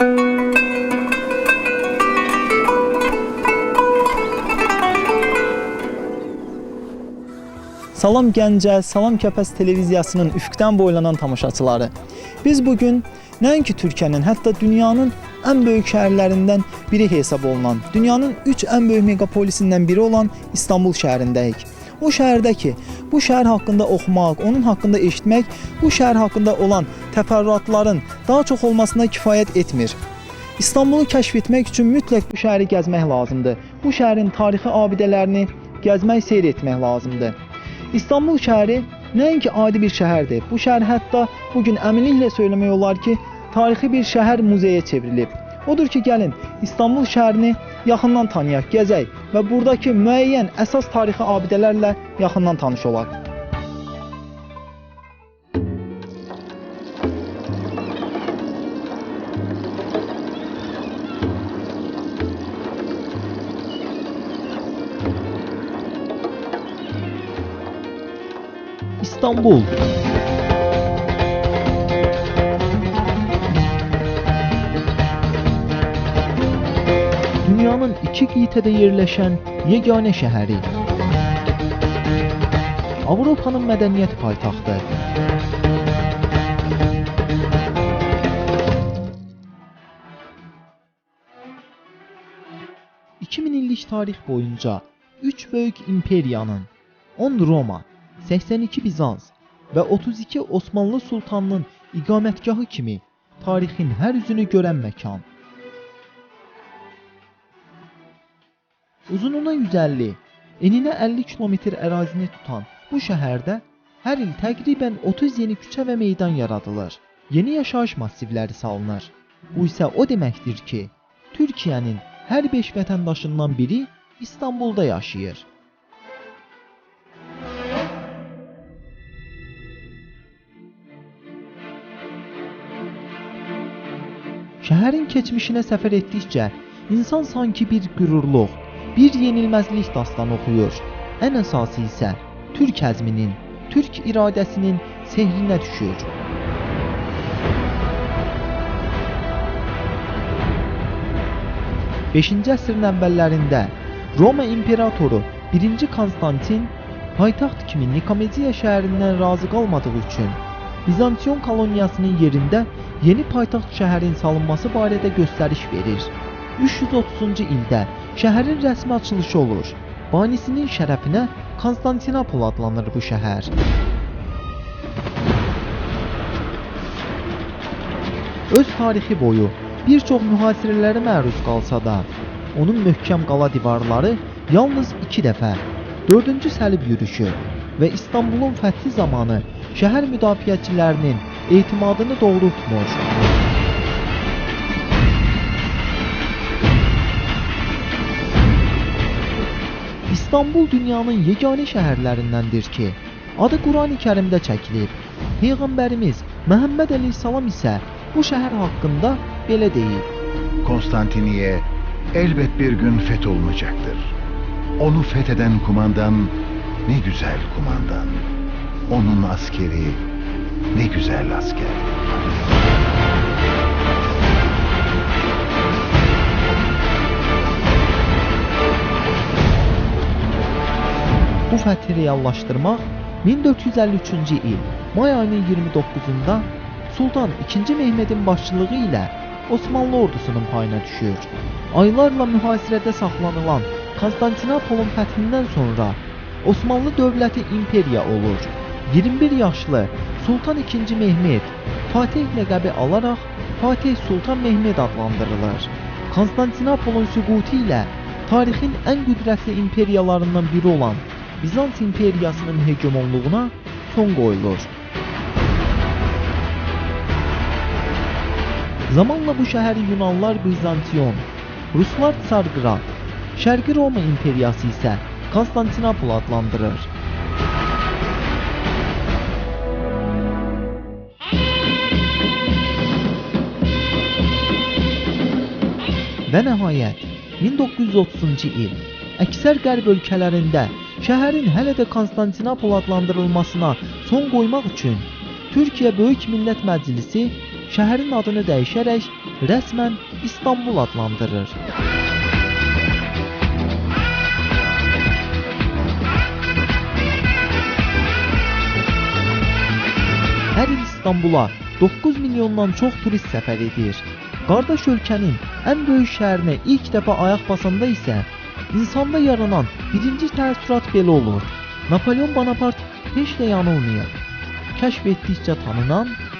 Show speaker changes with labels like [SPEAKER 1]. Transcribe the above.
[SPEAKER 1] Salam Gəncə, Salam Kəpəz televiziyasının üfüqdən boylanan tamaşaçıları. Biz bu gün nəinki Türkiyənin, hətta dünyanın ən böyük şəhərlərindən biri hesab olunan, dünyanın 3 ən böyük megapolisindən biri olan İstanbul şəhərindəyik. O şəhərdə ki, bu şəhər haqqında oxumaq, onun haqqında eşitmək, bu şəhər haqqında olan təfərrüatların daha çox olmasına kifayət etmir. İstanbulu kəşf etmək üçün mütləq bu şəhəri gəzmək lazımdır. Bu şəhərin tarixi abidələrini gəzmək, seyr etmək lazımdır. İstanbul şəhəri nəinki adi bir şəhərdir. Bu şəhər hətta bu gün əminliklə söyləmək olar ki, tarixi bir şəhər muzeyə çevrilib. Odur ki, gəlin İstanbul şəhərini yaxından tanıyaq, gəzək və burdakı müəyyən əsas tarixi abidələrlə yaxından tanış olaq. İstanbul iki qitədə yerləşən yeganə şəhəri. Avropanın mədəniyyət paytaxtı. ...2000 illik tarix boyunca 3 böyük imperiyanın 10 Roma, 82 Bizans və 32 Osmanlı sultanının iqamətgahı kimi tarixin hər üzünü görən məkan. Uzunluğuna 150, eninə 50 kilometr ərazini tutan bu şəhərdə hər il təqribən 30 yeni küçə və meydan yaradılır. Yeni yaşayış massivləri salınır. Bu isə o deməkdir ki, Türkiyənin hər 5 vətəndaşından biri İstanbulda yaşayır. Şəhərin keçmişinə səfər etdikcə insan sanki bir qürurluq, bir yenilməzlik dastanı oxuyur. Ən əsası isə türk əzminin, türk iradəsinin sehrinə düşür. 5-ci əsrin əvvəllərində Roma imperatoru 1-ci Konstantin paytaxt kimi Nikomedia şəhərindən razı qalmadığı üçün Bizansiyon koloniyasının yerində yeni paytaxt şəhərin salınması barədə göstəriş verir. 330-cu ildə şəhərin rəsmi açılışı olur. Banisinin şərəfinə Konstantinopol adlanır bu şəhər. Öz tarixi boyu bir çox mühasirələrə məruz qalsa da, onun möhkəm qala divarları yalnız 2 dəfə 4-cü səlib yürüşü və İstanbulun fəthi zamanı şəhər müdafiəçilərinin etimadını doğrultmur. İstanbul dünyanın yeganə şəhərlərindəndir ki, adı Qurani-Kərimdə çəkilib. Peyğəmbərimiz Məhəmməd əleyhissalam isə bu şəhər haqqında belə deyib.
[SPEAKER 2] Konstantiniye elbet bir gün fetholunacaktır. Onu fetheden kumandan ne güzel kumandan. Onun askeri ne güzel asker.
[SPEAKER 1] Reallaşdırmaq 1453-cü il may ayının 29-da Sultan II Mehmedin başçılığı ilə Osmanlı ordusunun payına düşür. Aylarla mühasirədə saxlanılan Konstantinopolun fəthindən sonra Osmanlı dövləti imperiya olur. 21 yaşlı Sultan II Mehmed Fatih ləqəbi alaraq Fatih Sultan Mehmed adlandırılır. Konstantinopolun süqutu ilə tarixin ən qüdrətli imperiyalarından biri olan Bizans imperiyasının hegemonluğuna son qoyulur. Zamanla bu şəhəri Yunanlar Bizansiyon, Ruslar Tsarqrad, Şərqi Roma imperiyası isə Konstantinopol adlandırır. Və nəhayət 1930-cu il əksər qərb ölkələrində şəhərin hələ də Konstantinopol adlandırılmasına son qoymaq üçün Türkiyə Böyük Millət Məclisi şəhərin adını dəyişərək rəsmən İstanbul adlandırır. Hər il İstanbula 9 milyondan çox turist səfər edir. Qardaş ölkənin ən böyük şəhərinə ilk dəfə ayaq basanda isə insanda yaranan birinci tel surat beli olur. Napolyon Bonaparte hiç de yanılmıyor. Keşfettikçe tanınan